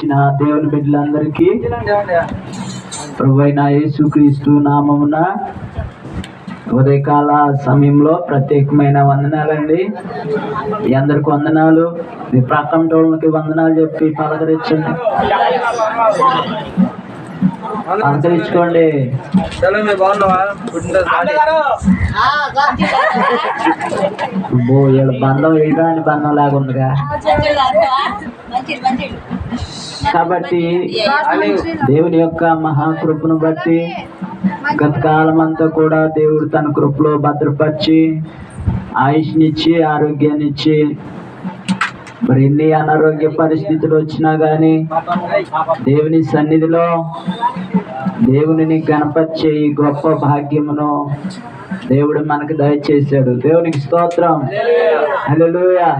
ఇచ్చిన దేవుని బిడ్డలందరికీ ప్రభు అయిన యేసుక్రీస్తు నామమున ఉదయకాల సమయంలో ప్రత్యేకమైన వందనాలండి. మీ అందరికి వందనాలు. మీ ప్రక్కన వందనాలు చెప్పి పలకరించండి. ఈడ బంధం వేయడానికి బంధం లాగుందిగా కాబట్టి దేవుని యొక్క మహాకృపను బట్టి గత కాలం అంతా కూడా దేవుడు తన కృపలో భద్రపరిచి ఆయుష్నిచ్చి ఆరోగ్యాన్ని ఇచ్చి మరి ఎన్ని అనారోగ్య పరిస్థితులు వచ్చినా కానీ దేవుని సన్నిధిలో దేవునిని గణపతి ఈ గొప్ప భాగ్యమును దేవుడు మనకు దయచేశాడు. దేవునికి స్తోత్రం. హల్లెలూయా.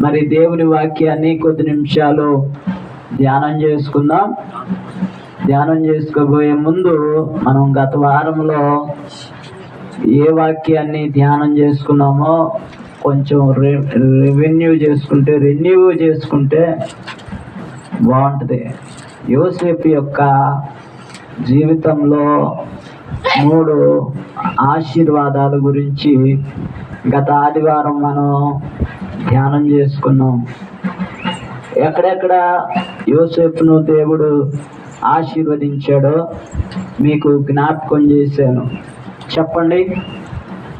మరి దేవుని వాక్యాన్ని కొద్ది నిమిషాలు ధ్యానం చేసుకుందాం. ధ్యానం చేసుకోబోయే ముందు మనం గత వారంలో ఏ వాక్యాన్ని ధ్యానం చేసుకున్నామో కొంచెం రెవెన్యూ చేసుకుంటే రెన్యూ చేసుకుంటే బాగుంటుంది. యోసేపు యొక్క జీవితంలో మూడు ఆశీర్వాదాల గురించి గత ఆదివారం మనం ధ్యానం చేసుకున్నాం. ఎక్కడెక్కడ యోసేపును దేవుడు ఆశీర్వదించాడో మీకు జ్ఞాపకం చేశాను. చెప్పండి.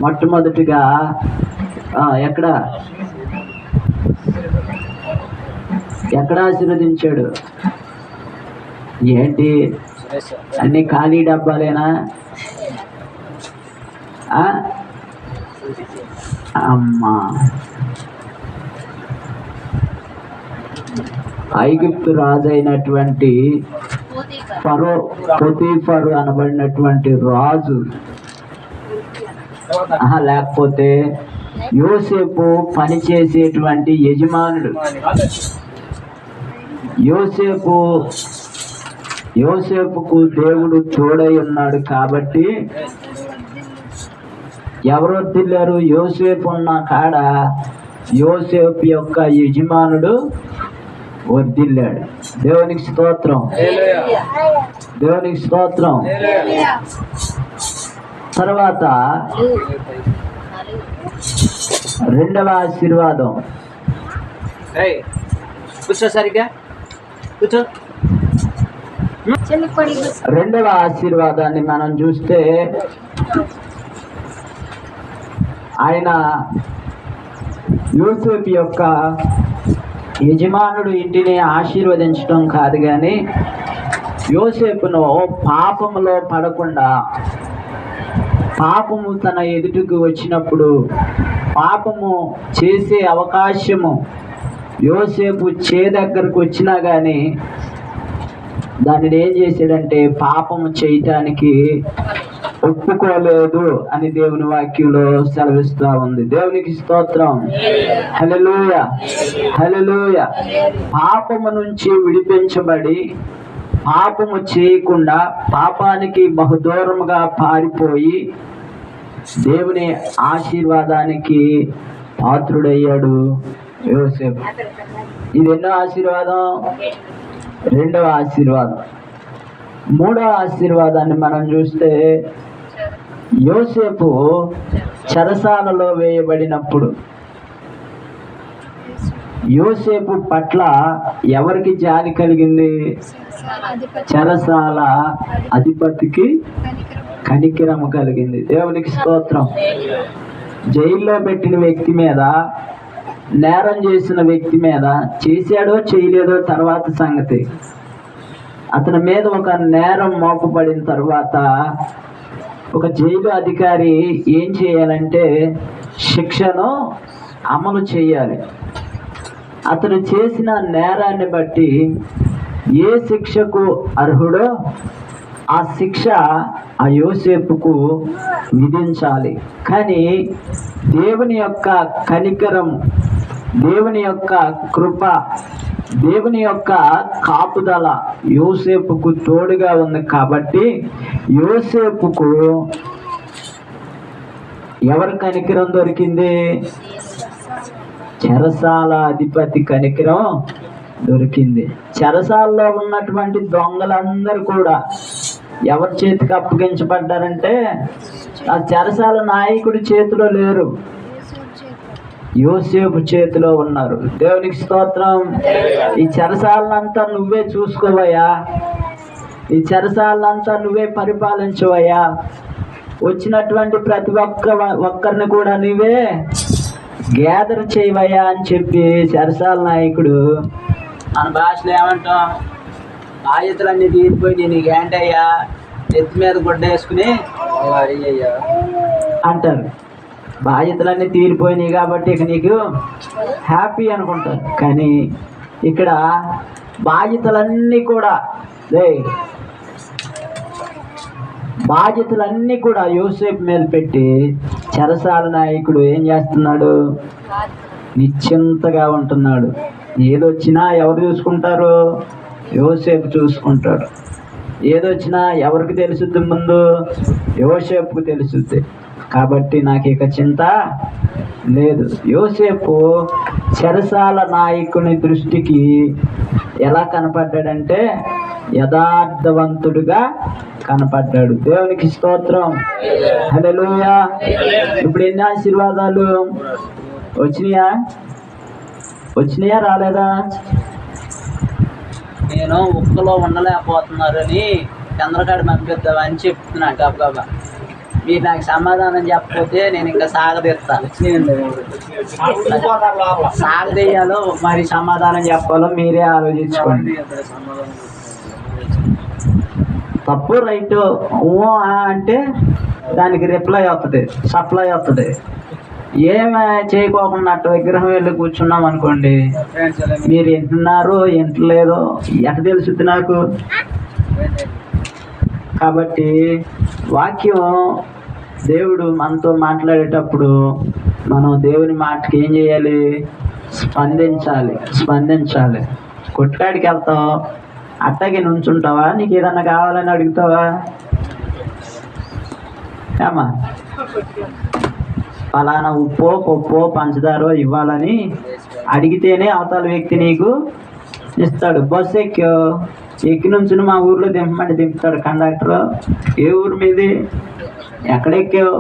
మొట్టమొదటిగా ఎక్కడ? ఎక్కడ ఆశీర్వదించాడు? ఏంటి? అన్ని ఖాళీ డబ్బాలేనా? అమ్మా. ఐగుప్తు రాజు అయినటువంటి ఫరో పొతీఫరు అనబడినటువంటి రాజు. ఆహా, లేకపోతే యోసేపు పనిచేసేటువంటి యజమానుడు. యోసేపు యోసేపుకు దేవుడు తోడై ఉన్నాడు కాబట్టి ఎవరు తిల్లారు యోసేపు ఉన్న కాడ యోసేపు యొక్క యజమానుడు వర్దిల్లాడు దేవునికి స్తోత్రం. దేవునికి స్తోత్రం. తర్వాత రెండవ ఆశీర్వాదం. కూర్చో సరిగ్గా. కూర్చో. రెండవ ఆశీర్వాదాన్ని మనం చూస్తే ఆయన యూసెఫ్ యొక్క యజమానుడు ఇంటిని ఆశీర్వదించడం కాదు కానీ యోసేపును పాపములో పడకుండా పాపము తన ఎదుటికి వచ్చినప్పుడు పాపము చేసే అవకాశము యోసేపు చే దగ్గరకు వచ్చినా కానీ దానిని ఏం చేశాడంటే పాపము చేయటానికి ఒప్పుకోలేదు అని దేవుని వాక్యంలో సెలవిస్తా ఉంది. దేవునికి స్తోత్రం. హలలోయ హల్లెలూయ. పాపము నుంచి విడిపించబడి పాపము చేయకుండా పాపానికి బహుదూరముగా పారిపోయి దేవుని ఆశీర్వాదానికి పాత్రుడయ్యాడు యోసేపు. ఇది ఎన్నో ఆశీర్వాదం? రెండవ ఆశీర్వాదం. మూడవ ఆశీర్వాదాన్ని మనం చూస్తే యోసేపు చెరసాలలో వేయబడినప్పుడు యోసేపు పట్ల ఎవరికి జాలి కలిగింది? చెరసాల అధిపతికి కనికిరము కలిగింది. దేవునికి స్తోత్రం. జైల్లో పెట్టిన వ్యక్తి మీద నేరం చేసిన వ్యక్తి మీద చేశాడో చేయలేదో తర్వాత సంగతి. అతని మీద ఒక నేరం మోపబడిన తర్వాత ఒక జైలు అధికారి ఏం చేయాలంటే శిక్షను అమలు చేయాలి. అతను చేసిన నేరాన్ని బట్టి ఏ శిక్షకు అర్హుడో ఆ శిక్ష ఆ యోసేపుకు విధించాలి. కానీ దేవుని యొక్క కనికరం దేవుని యొక్క కృప దేవుని యొక్క కాపుదల యోసేపుకు తోడుగా ఉంది కాబట్టి యోసేపుకు ఎవరి కనికిరం దొరికింది? చెరసాల అధిపతి కనికరం దొరికింది. చెరసాలలో ఉన్నటువంటి దొంగలందరూ కూడా ఎవరి చేతికి అప్పగించబడ్డారంటే ఆ చెరసాల నాయకుడి చేతిలో లేరు. యోసేపు చేతిలో ఉన్నారు. దేవునికి స్తోత్రం. ఈ చెరసాలంతా నువ్వే చూసుకోవయ్యా. ఈ చెరసాలంతా నువ్వే పరిపాలించవయ్యా. వచ్చినటువంటి ప్రతి ఒక్క ఒక్కరిని కూడా నువ్వే గ్యాదర్ చేయవయ్యా అని చెప్పి సరసాల నాయకుడు మన భాషలో ఏమంటాం? బాధ్యతలన్నీ తీరిపోయి నీకు ఏంటయ్యా నెత్తి మీద గుడ్డ వేసుకుని అంటారు. బాధ్యతలన్నీ తీరిపోయినాయి కాబట్టి ఇక నీకు హ్యాపీ అనుకుంటారు. కానీ ఇక్కడ బాధ్యతలన్నీ కూడా రే బాధ్యతలన్నీ కూడా యూసేఫ్ మీద పెట్టి చెరసాల నాయకుడు ఏం చేస్తున్నాడు? నిశ్చింతగా ఉంటున్నాడు. ఏదొచ్చినా ఎవరు చూసుకుంటారు? యోసేపు చూసుకుంటాడు. ఏదొచ్చినా ఎవరికి తెలుసుద్ది ముందు? యోసేపుకు తెలుసుద్ది. కాబట్టి నాకు ఇక చింత లేదు. యోసేపు చెరసాల నాయకుని దృష్టికి ఎలా కనపడ్డాడంటే యథార్థవంతుడుగా కనపడ్డాడు. దేవునికి స్తోత్రం. హల్లెలూయా. ఇప్పుడు ఎన్ని ఆశీర్వాదాలు? వచ్చినాయా? వచ్చినాయా? రాలేదా? నేను ఉక్కలో ఉండలేకపోతున్నారని చంద్రకాడ పంపిద్దామని చెప్తున్నాను గబగబా. మీరు నాకు సమాధానం చెప్పకపోతే నేను ఇంకా సాగదీస్తాను సాగదీయాలో మరి సమాధానం చెప్పాలో మీరే ఆలోచించుకోండి. తప్పు రైట్ ఓ అంటే దానికి రిప్లై వస్తుంది సప్లై వస్తుంది ఏమి చేయకోకుండా అట్ట విగ్రహం వెళ్ళి కూర్చున్నాం అనుకోండి మీరు వింటున్నారు వింటలేదో ఎట తెలుసుద్ది నాకు? కాబట్టి వాక్యం దేవుడు మనతో మాట్లాడేటప్పుడు మనం దేవుని మాటకి ఏం చేయాలి? స్పందించాలి స్పందించాలి. కొట్లాడికి వెళ్తావు అట్టకి నుంచుంటావా? నీకు ఏదన్నా కావాలని అడుగుతావా? ఏమా ఫలానా ఉప్పో పప్పు పంచదారో ఇవ్వాలని అడిగితేనే అవతల వ్యక్తి నీకు ఇస్తాడు. బస్సు ఎక్కి. ఎక్కి నుంచి మా ఊర్లో దింపమని దింపుతాడు కండక్టర్. ఏ ఊరు మీది? ఎక్కడ ఎక్కావు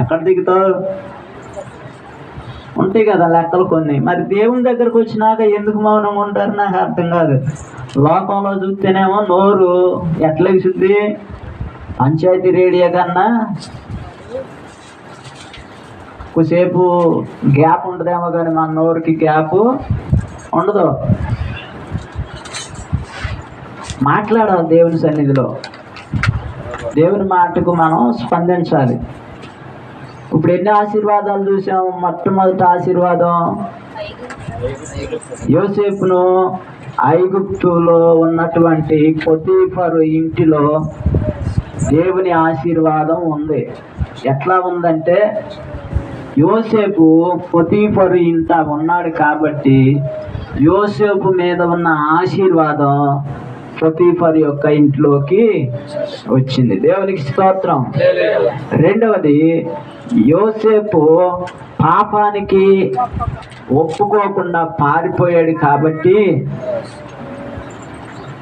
ఎక్కడ దిగుతావు? ఉంటాయి కదా లెక్కలు కొన్ని. మరి దేవుని దగ్గరకు వచ్చినాక ఎందుకు మౌనంగా ఉంటారు? నాకు అర్థం కాదు. లోకంలో చూస్తేనేమో నోరు ఎట్లా విసుద్ది? పంచాయతీ రేడియో కన్నా కొద్దిసేపు గ్యాప్ ఉంటుందేమో కానీ మన నోరుకి గ్యాప్ ఉండదు. మాట్లాడాలి దేవుని సన్నిధిలో. దేవుని మాటకు మనం స్పందించాలి. ఇప్పుడు ఎన్ని ఆశీర్వాదాలు చూసాము మొట్టమొదటి ఆశీర్వాదం యోసేపును ఐగుప్తులో ఉన్నటువంటి పొతీఫరు ఇంటిలో దేవుని ఆశీర్వాదం ఉంది. ఎట్లా ఉందంటే యోసేపు పొతీఫరు ఇంట ఉన్నాడు కాబట్టి యోసేపు మీద ఉన్న ఆశీర్వాదం పొతీఫర్ యొక్క ఇంట్లోకి వచ్చింది. దేవునికి స్తోత్రం. రెండవది యోసేపు పాపానికి ఒప్పుకోకుండా పారిపోయాడు కాబట్టి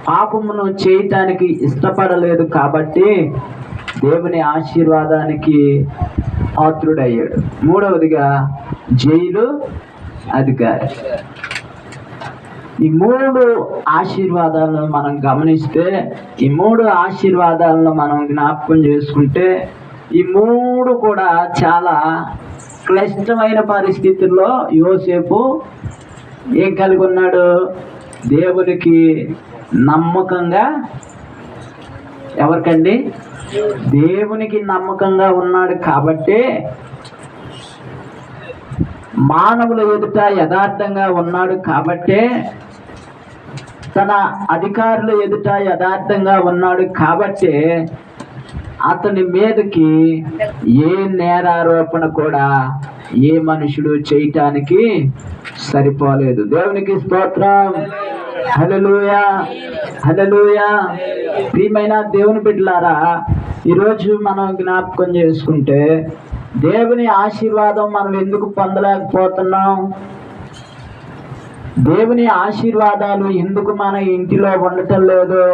పాపమును చేయటానికి ఇష్టపడలేదు కాబట్టి దేవుని ఆశీర్వాదానికి పాత్రుడయ్యాడు. మూడవదిగా జైలు అధికారి. ఈ మూడు ఆశీర్వాదాలను మనం గమనిస్తే ఈ మూడు ఆశీర్వాదాలను మనం జ్ఞాపకం చేసుకుంటే ఈ మూడు కూడా చాలా క్లిష్టమైన పరిస్థితుల్లో యోసేపు ఏం కలిగి ఉన్నాడు? దేవునికి నమ్మకంగా ఎవరికండి? దేవునికి నమ్మకంగా ఉన్నాడు కాబట్టి మానవుల ఎదుట యథార్థంగా ఉన్నాడు కాబట్టే తన అధికారుల ఎదుట యథార్థంగా ఉన్నాడు కాబట్టే అతని మీదకి ఏ నేరారోపణ కూడా ఏ మనుషుడు చేయటానికి సరిపోలేదు. దేవునికి స్తోత్రం. హలలుయా హలలుయా ప్రియమైన దేవుని బిడ్డలారా ఈరోజు మనం జ్ఞాపకం చేసుకుంటే దేవుని ఆశీర్వాదం మనం ఎందుకు పొందలేకపోతున్నాం? దేవుని ఆశీర్వాదాలు ఎందుకు మన ఇంటిలో ఉండటం లేదు?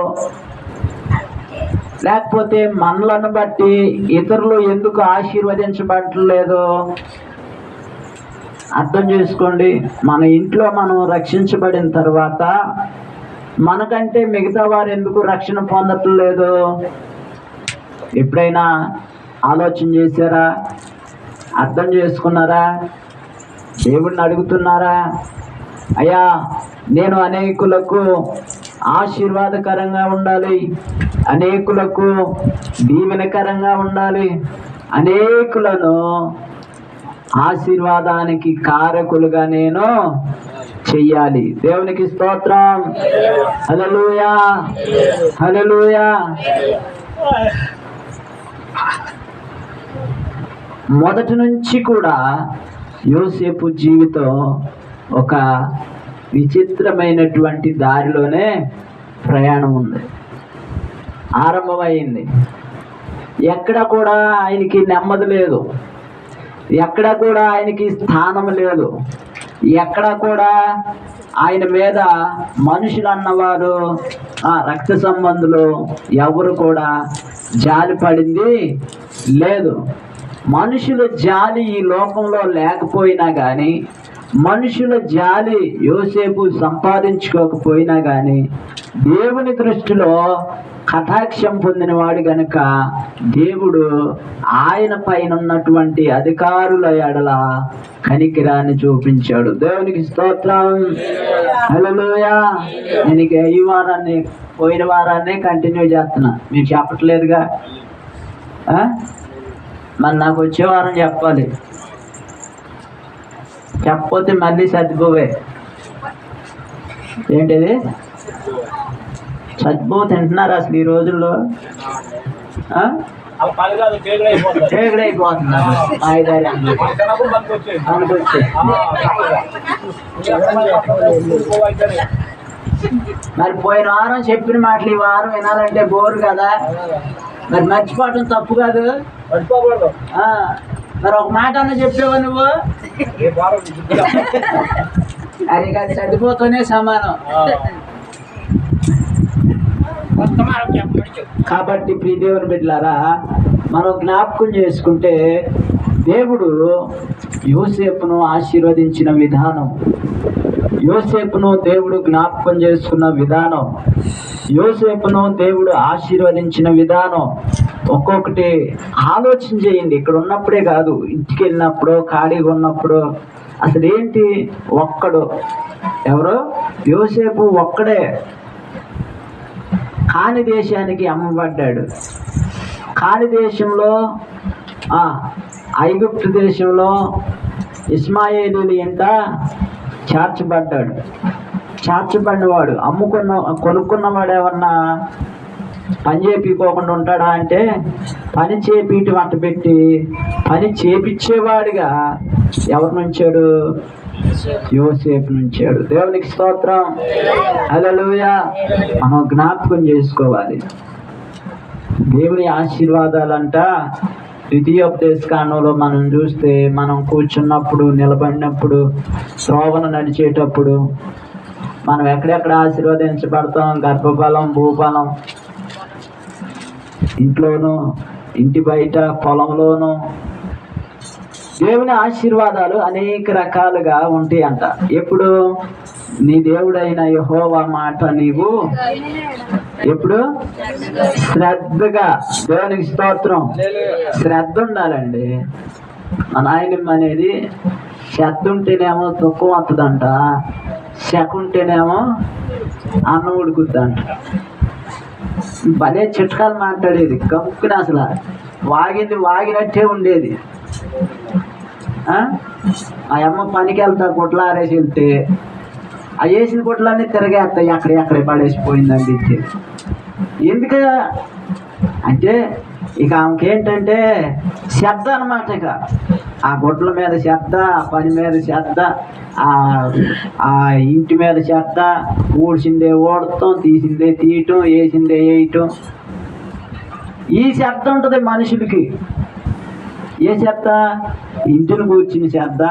లేకపోతే మనలను బట్టి ఇతరులు ఎందుకు ఆశీర్వదించబడట్లేదు అర్థం చేసుకోండి. మన ఇంట్లో మనం రక్షించబడిన తర్వాత మనకంటే మిగతా వారు ఎందుకు రక్షణ పొందటం లేదు? ఎప్పుడైనా ఆలోచన చేశారా? అర్థం చేసుకున్నారా? దేవుడిని అడుగుతున్నారా? అయ్యా నేను అనేకులకు ఆశీర్వాదకరంగా ఉండాలి. అనేకులకు దీవెనకరంగా ఉండాలి. అనేకులను ఆశీర్వాదానికి కారకులుగా నేను చెయ్యాలి. దేవునికి స్తోత్రం. హలలుయా హలలుయా మొదటి నుంచి కూడా యోసేపు జీవితం ఒక విచిత్రమైనటువంటి దారిలోనే ప్రయాణం ఉంది. ఆరంభమైంది. ఎక్కడ కూడా ఆయనకి నెమ్మది లేదు. ఎక్కడ కూడా ఆయనకి స్థానం లేదు. ఎక్కడ కూడా ఆయన మీద మనుషులు అన్నవారు ఆ రక్త సంబంధులు ఎవరు కూడా జాలి పడింది లేదు. మనుషుల జాలి ఈ లోకంలో లేకపోయినా కానీ మనుషుల జాలి యోసేపు సంపాదించుకోకపోయినా కానీ దేవుని దృష్టిలో కటాక్షం పొందినవాడు గనుక దేవుడు ఆయన పైన ఉన్నటువంటి అధికారుల ఎడల కనికిరాన్ని చూపించాడు. దేవునికి స్తోత్రం. హలోయా నేను ఈ వారాన్ని పోయిన వారాన్ని కంటిన్యూ చేస్తున్నా. మీరు చెప్పట్లేదుగా. మరి నాకు వచ్చే వారం చెప్పాలి. చెప్పపోతే మళ్ళీ సర్దిపోవే ఏంటిది? సర్దిపో తింటున్నారు అసలు ఈ రోజుల్లో. అనుకొచ్చి మరి పోయిన వారం చెప్పిన మాటలు ఈ వారం వినాలంటే బోరు కదా. మరి మర్చిపోవటం తప్పు కాదు. ఆ, మరి ఒక మాట అన్న చెప్పేవా నువ్వు? అది కాదు చనిపోతూనే సమానం. కాబట్టి ప్రియ దేవుని బిడ్డలారా మనం జ్ఞాపకం చేసుకుంటే దేవుడు యోసేపును ఆశీర్వదించిన విధానం. యోసేపును దేవుడు జ్ఞాపకం చేసుకున్న విధానం. యోసేపును దేవుడు ఆశీర్వదించిన విధానం ఒక్కొక్కటి ఆలోచన చేయండి. ఇక్కడ ఉన్నప్పుడే కాదు ఇంటికి వెళ్ళినప్పుడు ఖాళీగా ఉన్నప్పుడు అసలు ఏంటి? ఒక్కడు. ఎవరు? యోసేపు ఒక్కడే. కాని దేశానికి అమ్మబడ్డాడు. కాని దేశంలో ఐగుప్తు దేశంలో ఇస్మాయేలీలు ఎంత? చేర్చబడ్డాడు. చేర్చబడినవాడు అమ్ముకున్న కొనుక్కున్నవాడు ఏమన్నా పని చేపించుకోకుండా ఉంటాడా అంటే పని చేపీటి వంట పెట్టి పని చేపించేవాడిగా ఎవరు నుంచాడు? యువసేపు నుంచాడు. దేవునికి స్తోత్రం. హల్లెలూయా. మనం జ్ఞాపకం చేసుకోవాలి. దేవుని ఆశీర్వాదాలంట. ద్వితీయోపదేశ కాండంలో మనం చూస్తే మనం కూర్చున్నప్పుడు నిలబడినప్పుడు శ్రోవణ నడిచేటప్పుడు మనం ఎక్కడెక్కడ ఆశీర్వదించబడతాం? గర్భఫలం భూఫలం. ఇంట్లోనూ ఇంటి బయట పొలంలోనూ. దేవుని ఆశీర్వాదాలు అనేక రకాలుగా ఉంటాయి అంట ఎప్పుడు? నీ దేవుడైన యహోవా మాట నీవు ఎప్పుడు? శ్రద్ధగా దేవునికి స్తోత్రం. శ్రద్ధ ఉండాలండి. మన నాయనమ్మ అనేది శ్రద్ధ ఉంటేనేమో తక్కువ వస్తుందంట. శక ఉంటేనేమో అన్నం ఉడుకుద్దంట భలే చిట్కాలు మాట్లాడేది కమ్ముకుని అసలు. వాగింది వాగినట్టే ఉండేది. ఆ? అమ్మ పనికి వెళ్తా గుడ్లు ఆరేసి వెళ్తే ఆ వేసిన గుడ్లన్నీ తిరగేస్తాయి అక్కడ ఎక్కడ పడేసిపోయిందండి ఇచ్చి ఎందుకు? అంటే ఇక ఆమెకి ఏంటంటే అన్నమాట అనమాట ఇక. ఆ గుడ్ల మీద చెత్త ఆ పని మీద చెత్త ఆ ఇంటి మీద చెత్త ఊడ్చిందే ఊడటం తీసిందే తీయటం వేసిందే వేయటం. ఈ చెత్త ఉంటుంది మనుషులకి. ఏ చెత్త ఇంటిని కూర్చుని చెత్త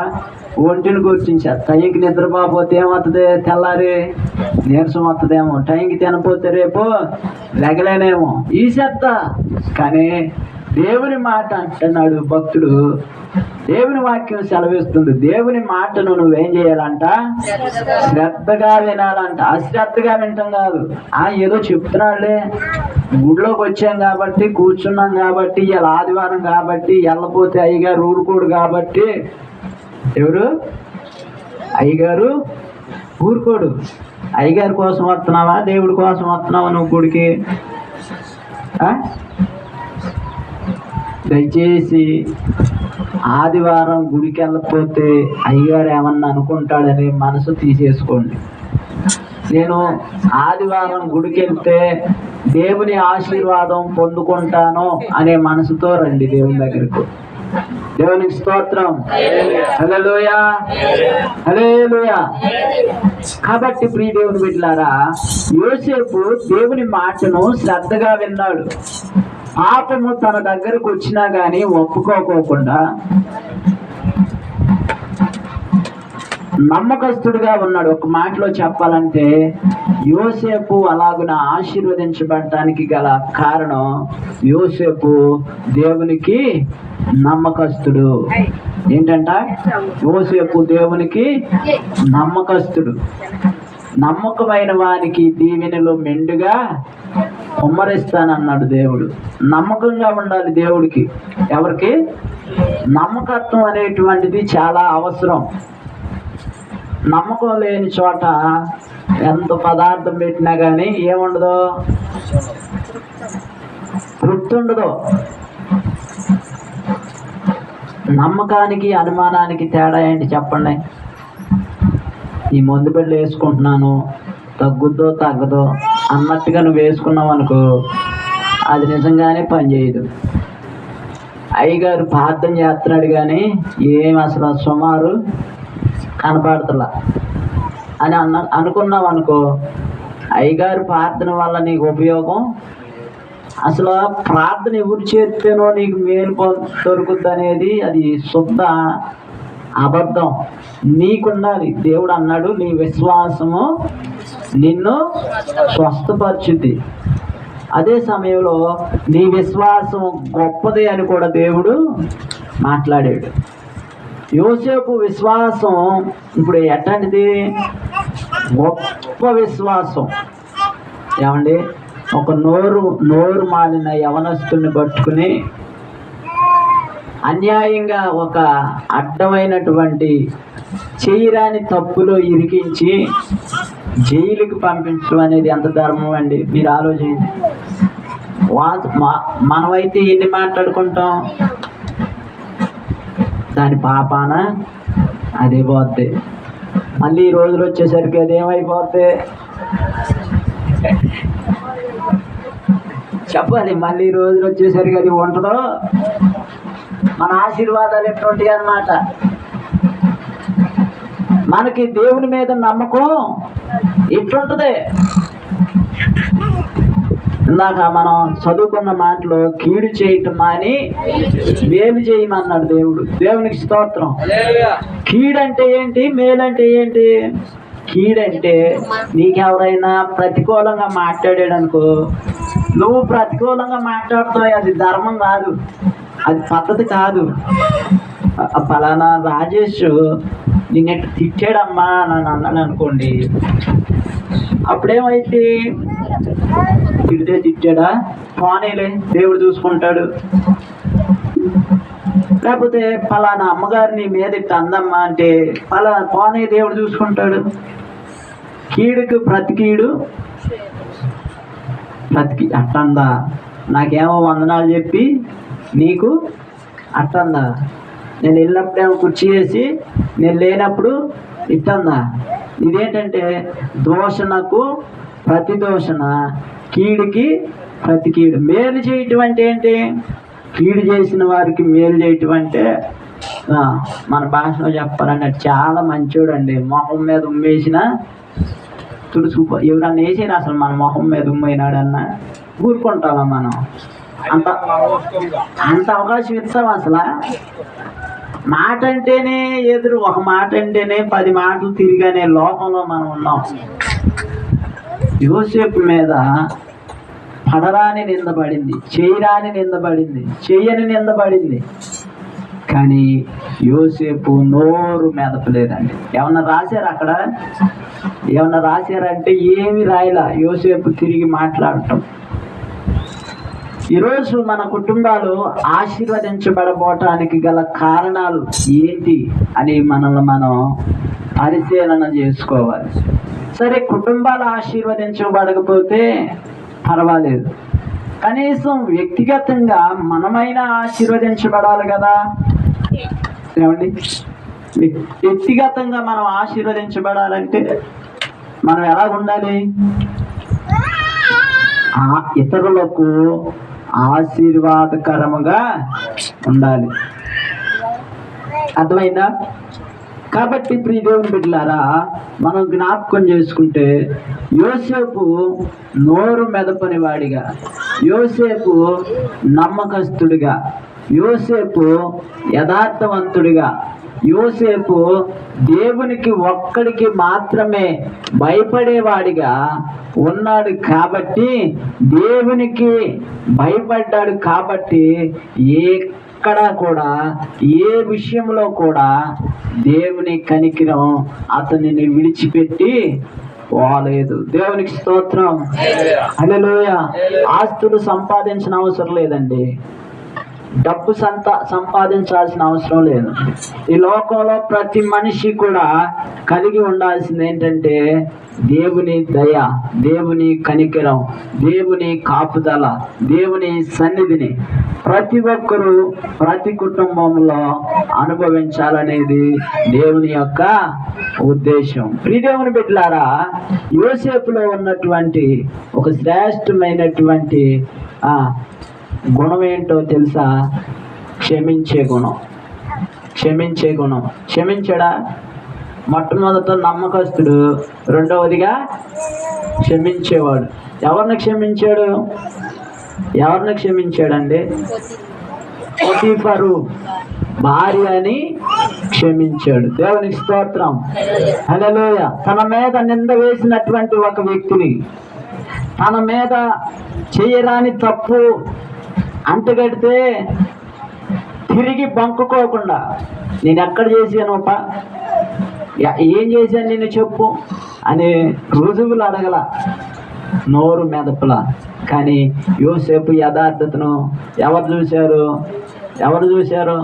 ఒంటిని కూర్చుంచా టైంకి నిద్రపోతే ఏమవుతుంది? తెల్లారి నీరసం వస్తుందేమో టైంకి తినపోతే రేపు లెగలేనేమో. ఈ చెత్త కానీ దేవుని మాట అంటున్నాడు భక్తుడు. దేవుని వాక్యం సెలవిస్తుంది. దేవుని మాటను నువ్వేం చేయాలంట? శ్రద్ధగా వినాలంట. అశ్రద్ధగా వింటాం కాదు. ఆ ఏదో చెప్తున్నాడులే. గుడిలోకి వచ్చాం కాబట్టి కూర్చున్నాం కాబట్టి ఇలా ఆదివారం కాబట్టి వెళ్ళపోతే అయ్యగారు ఊరుకోడు కాబట్టి. ఎవరు? అయ్యగారు ఊరుకోడు. అయ్యగారి కోసం వస్తున్నావా? దేవుడి కోసం వస్తున్నావా నువ్వు గుడికి? దయచేసి ఆదివారం గుడికి వెళ్ళకపోతే అయ్యగారు ఏమన్నా అనుకుంటాడని మనసు తీసేసుకోండి. నేను ఆదివారం గుడికి వెళ్తే దేవుని ఆశీర్వాదం పొందుకుంటాను అనే మనసుతో రండి దేవుని దగ్గరకు. దేవునికి స్తోత్రం. హల్లెలూయా. హల్లెలూయా. కాబట్టి ప్రియ దేవుని బిడ్లారా యోసేపు దేవుని మాటను శ్రద్ధగా విన్నాడు. పాపము తన దగ్గరకు వచ్చినా గాని ఒప్పుకోకోకుండా నమ్మకస్తుడుగా ఉన్నాడు. ఒక మాటలో చెప్పాలంటే యోసేపు అలాగున ఆశీర్వదించబడటానికి గల కారణం యోసేపు దేవునికి నమ్మకస్తుడు. ఏంటంట? యోసేపు దేవునికి నమ్మకస్తుడు. నమ్మకమైన వానికి దీవెనలు మెండుగా కుమ్మరిస్తానన్నాడు దేవుడు. నమ్మకంగా ఉండాలి దేవుడికి. ఎవరికి? నమ్మకత్వం అనేటువంటిది చాలా అవసరం. నమ్మకం లేని చోట ఎంత పదార్థం పెట్టినా కానీ ఏముండదు? తృప్తి ఉండదు. నమ్మకానికి అనుమానానికి తేడా ఏంటి చెప్పండి? ఈ మందు బిడ్డలు వేసుకుంటున్నాను. తగ్గుద్దో తగ్గదో? అన్నట్టుగా నువ్వు వేసుకున్నావు అనుకో అది నిజంగానే పనిచేయదు అయ్యగారు ప్రార్థన చేస్తున్నాడు కానీ ఏం అసలు సుమారు కనపడతలా. అని అన్న అనుకున్నావు అనుకో అయ్యగారు ప్రార్థన వల్ల నీకు ఉపయోగం? అసలు ప్రార్థన ఎవరు చేస్తేనో నీకు మేలు పొ- దొరుకుద్ది అనేది అది శుద్ధ అబద్ధం. నీకుండాలి. దేవుడు అన్నాడు నీ విశ్వాసము నిన్ను స్వస్థపరచుద్ది అదే సమయంలో నీ విశ్వాసం గొప్పది అని కూడా దేవుడు మాట్లాడాడు. యోసేపు విశ్వాసం ఇప్పుడు ఎట్లాంటిది గొప్ప విశ్వాసం. ఏమండి? ఒక నోరు నోరు మాలిన యవనస్తుని పట్టుకుని అన్యాయంగా ఒక అడ్డమైనటువంటి చేయరాని తప్పులో ఇరికించి జైలుకి పంపించడం అనేది ఎంత ధర్మం అండి? మీరు ఆలోచించండి. వాళ్ళు మనమైతే ఎన్ని మాట్లాడుకుంటాం? దాని పాపాన అదే పోద్ది. మళ్ళీ ఈ రోజులు వచ్చేసరికి అది చెప్పాలి మళ్ళీ ఈ రోజులు వచ్చేసరికి అది ఉంటుందో? మన ఆశీర్వాదాలు ఎటువంటివి అన్నమాట? మనకి దేవుని మీద నమ్మకం ఇట్లుంటుంది. ఇందాక మనం చదువుకున్న మాటలో కీడు చేయటం అని మేలు చేయమన్నాడు దేవుడు. దేవునికి స్తోత్రం. కీడంటే ఏంటి? మేలంటే ఏంటి? కీడంటే నీకెవరైనా ప్రతికూలంగా మాట్లాడాడు అనుకో నువ్వు ప్రతికూలంగా మాట్లాడుతావు. అది ధర్మం కాదు. అది పద్ధతి కాదు. ఫలానా రాజేష్ నిన్నట్టు తిట్టాడమ్మా నన్ను అన్నాను అనుకోండి. అప్పుడేమైంది? తిడితే తిట్టాడా? పోనీలే దేవుడు చూసుకుంటాడు. లేకపోతే పలానా అమ్మగారిని మీద ఇట్ట అందమ్మా అంటే పలా పోనీ దేవుడు చూసుకుంటాడు. కీడుకు ప్రతి ప్రతికి అట్టందా? నాకేమో వందనాలు చెప్పి నీకు అట్టందా? నేను వెళ్ళినప్పుడేమో కుర్చీ వేసి నేను లేనప్పుడు ఇట్టందా ఇదేంటంటే దోషణకు ప్రతి దోషణ కీడుకి ప్రతి కీడు మేలు చేయటం అంటే ఏంటి? కీడు చేసిన వారికి మేలు చేయటం అంటే మన భాషలో చెప్పాలంటే చాలా మంచోడు అండి మొహం మీద ఉమ్మేసిన తుడుచుకుపో ఎవరన్నా వేసారు అసలు మన మొహం మీద ఉమ్మైనాడన్నా? ఊరుకుంటామా మనం? అంత అంత అవకాశం ఇస్తాం అసలు? మాట అంటేనే ఎదురు ఒక మాట అంటేనే పది మాటలు తిరిగనే లోకంలో మనం ఉన్నాం. యోసేపు మీద పడరాని నిందబడింది చేయరాని నిందబడింది చెయ్యని నిందబడింది కానీ యోసేపు నోరు మెదపలేదండి ఏమన్నా రాశారు అక్కడ? ఏమన్నా రాశారంటే ఏమి రాయలా యోసేపు తిరిగి మాట్లాడటం. ఈరోజు మన కుటుంబాలు ఆశీర్వదించబడబోటానికి గల కారణాలు ఏంటి అని మనల్ని మనం పరిశీలన చేసుకోవాలి. సరే కుటుంబాలు ఆశీర్వదించబడకపోతే పర్వాలేదు. కనీసం వ్యక్తిగతంగా మనమైనా ఆశీర్వదించబడాలి కదా? ఏమండి? వ్య- వ్యక్తిగతంగా మనం ఆశీర్వదించబడాలంటే మనం ఎలా ఉండాలి? ఆ ఇతరులకు ఆశీర్వాదకరముగా ఉండాలి. అర్థమైందా? కాబట్టి ప్రియ దేవుని బిడ్డలారా మనం జ్ఞాపకం చేసుకుంటే యోసేపు నోరు మెదపని వాడిగా యోసేపు నమ్మకస్తుడిగా యోసేపు యథార్థవంతుడిగా యోసేపు దేవునికి ఒక్కడికి మాత్రమే భయపడేవాడిగా ఉన్నాడు కాబట్టి దేవునికి భయపడ్డాడు కాబట్టి ఎక్కడ కూడా ఏ విషయంలో కూడా దేవుని కనికిరం అతనిని విడిచిపెట్టి పోలేదు. దేవునికి స్తోత్రం. హల్లెలూయా. ఆస్తులు సంపాదించిన అవసరం లేదండి. డబ్బు సంత సంపాదించాల్సిన అవసరం లేదు. ఈ లోకంలో ప్రతి మనిషి కూడా కలిగి ఉండాల్సింది ఏంటంటే దేవుని దయ దేవుని కనికరం దేవుని కాపుదల దేవుని సన్నిధిని ప్రతి ఒక్కరూ ప్రతి కుటుంబంలో అనుభవించాలనేది దేవుని యొక్క ఉద్దేశం. ప్రియదేవుని బిడ్డలారా యోసేపులో ఉన్నటువంటి ఒక శ్రేష్టమైనటువంటి గుణం ఏంటో తెలుసా? క్షమించే గుణం. క్షమించే గుణం. క్షమించడా? మొట్టమొదట నమ్మకస్తుడు. రెండవదిగా క్షమించేవాడు. ఎవరిని క్షమించాడు? ఎవరిని క్షమించాడండి? పొతీఫరు. భార్య అని క్షమించాడు. దేవునికి స్తోత్రం. హల్లెలూయా. తన మీద నింద వేసినటువంటి ఒక వ్యక్తిని తన మీద చేయరాని తప్పు అంటగడితే తిరిగి బంకుకోకుండా నేను ఎక్కడ చేశాను అప్ప ఏం చేశాను నేను చెప్పు? అని రుజువులు అడగల నోరు మెదపల. కానీ యోసేపు యథార్థతను ఎవరు చూశారు? ఎవరు చూశారు?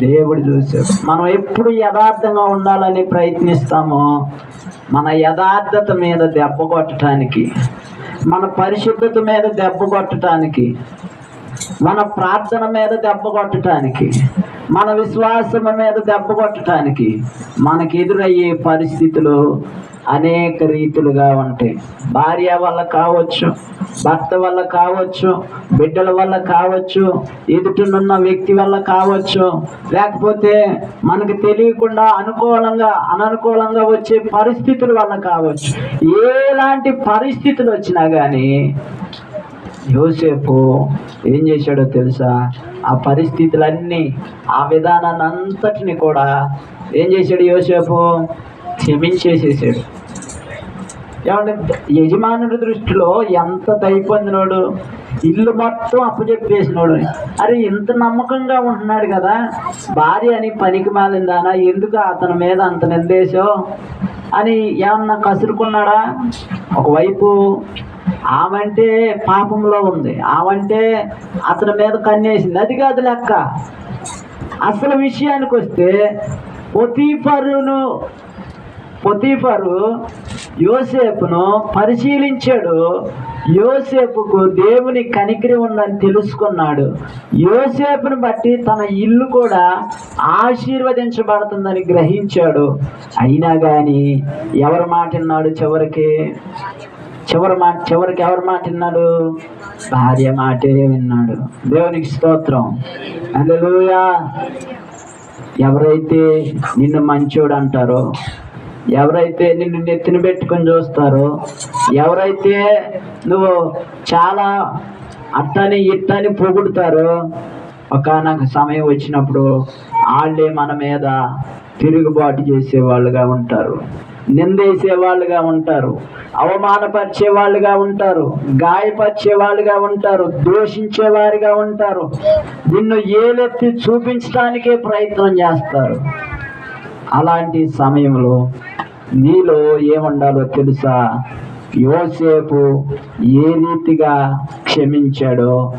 దేవుడు చూశారు మనం ఎప్పుడు యథార్థంగా ఉండాలని ప్రయత్నిస్తామో మన యథార్థత మీద దెబ్బ కొట్టడానికి మన పరిశుద్ధత మీద దెబ్బ కొట్టడానికి మన ప్రార్థన మీద దెబ్బ కొట్టడానికి మన విశ్వాసం మీద దెబ్బ కొట్టడానికి మనకి ఎదురయ్యే పరిస్థితులు అనేక రీతులుగా ఉంటాయి. భార్య వల్ల కావచ్చు భర్త వల్ల కావచ్చు బిడ్డల వల్ల కావచ్చు ఎదుటినున్న వ్యక్తి వల్ల కావచ్చు లేకపోతే మనకు తెలియకుండా అనుకూలంగా అననుకూలంగా వచ్చే పరిస్థితుల వల్ల కావచ్చు. ఎలాంటి పరిస్థితులు వచ్చినా కానీ యోసేపు ఏం చేశాడో తెలుసా? ఆ పరిస్థితులన్నీ ఆ విధానాన్ని అంతటిని కూడా ఏం చేశాడు యోసేపు? క్షమించేసేసాడు. ఏమంటే యజమానుడి దృష్టిలో ఎంత దయపొందినోడు ఇల్లు మొత్తం అప్పచెప్పేసినోడు అరే ఇంత నమ్మకంగా ఉంటున్నాడు కదా. భార్య అని పనికి మాలిందానా? ఎందుకు అతని మీద అంత నిర్దేశం అని ఏమన్నా కసురుకున్నాడా? ఒకవైపు ఆమంటే పాపంలో ఉంది. ఆమంటే అతని మీద కన్నేసింది. అది కాదు లెక్క. అసలు విషయానికి వస్తే పొతీఫరును పొతీఫరు యోసేపును పరిశీలించాడు. యోసేపుకు దేవుని కనికిరి ఉందని తెలుసుకున్నాడు. యోసేపును బట్టి తన ఇల్లు కూడా ఆశీర్వదించబడుతుందని గ్రహించాడు. అయినా కానీ ఎవరి మాట విన్నాడు చివరికి? చివరి మాట చివరికి ఎవరి మాట విన్నాడు? భార్య మాటే విన్నాడు. దేవునికి స్తోత్రం. అందులోయా ఎవరైతే నిన్ను మంచోడు అంటారో ఎవరైతే నిన్ను నెత్తిన పెట్టుకొని చూస్తారో ఎవరైతే నువ్వు చాలా అట్టని ఇట్టని పొగుడుతారో ఒకనొక సమయం వచ్చినప్పుడు వాళ్ళే మన మీద తిరుగుబాటు చేసే వాళ్ళుగా ఉంటారు. నిందేసే వాళ్ళుగా ఉంటారు అవమానపరిచే వాళ్ళుగా ఉంటారు గాయపరిచే వాళ్ళుగా ఉంటారు దూషించే వారిగా ఉంటారు. నిన్ను ఏలెత్తి చూపించడానికే ప్రయత్నం చేస్తారు. అలాంటి సమయంలో నీలో ఏముండాలో తెలుసా? యోసేపు ఏ రీతిగా క్షమించాడో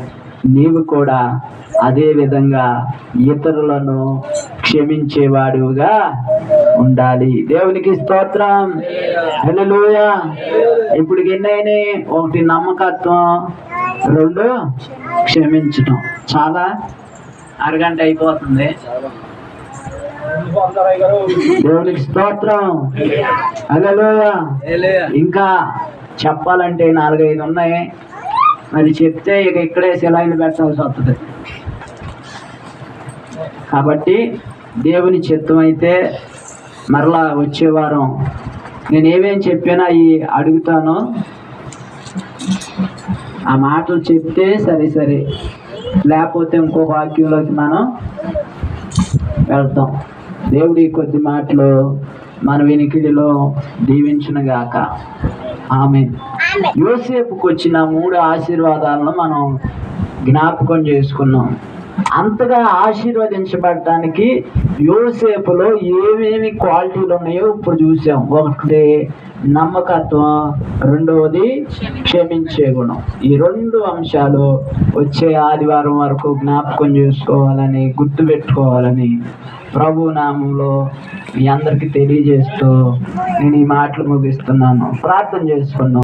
నీవు కూడా అదే విధంగా ఇతరులను క్షమించేవాడుగా ఉండాలి. దేవునికి స్తోత్రం. హల్లెలూయా. ఇప్పుడు ఎన్నైనాయి? ఒకటి నమ్మకత్వం. రెండు క్షమించటం. చాలా అరగంట అయిపోతుంది. దేవునికి స్తోత్రం. హల్లెలూయా. ఇంకా చెప్పాలంటే నాలుగైదు ఉన్నాయి. మరి చెప్తే ఇక ఇక్కడే సెలైన్ పెట్టాల్సి వస్తుంది. కాబట్టి దేవుని చిత్తం అయితే మరలా వచ్చే వారం నేను ఏమేం చెప్పినా ఈ అడుగుతాను ఆ మాటలు చెప్తే సరే సరే. లేకపోతే ఇంకో వాక్యంలోకి మనం వెళ్తాం. దేవుడి కొద్ది మాటలు మన వినికిడిలో దీవించును గాక ఆమె యోసేపుకు వచ్చిన మూడు ఆశీర్వాదాలను మనం జ్ఞాపకం చేసుకున్నాం. అంతగా ఆశీర్వదించబడటానికి యోసేపులో ఏమేమి క్వాలిటీలు ఉన్నాయో ఇప్పుడు చూసాం. ఒకటి నమ్మకత్వం. రెండవది క్షమించే గుణం. ఈ రెండు అంశాలు వచ్చే ఆదివారం వరకు జ్ఞాపకం చేసుకోవాలని గుర్తుపెట్టుకోవాలని ప్రభు నామంలో మీ అందరికీ తెలియజేస్తూ నేను ఈ మాటలు ముగిస్తున్నాను. ప్రార్థన చేసుకున్నాను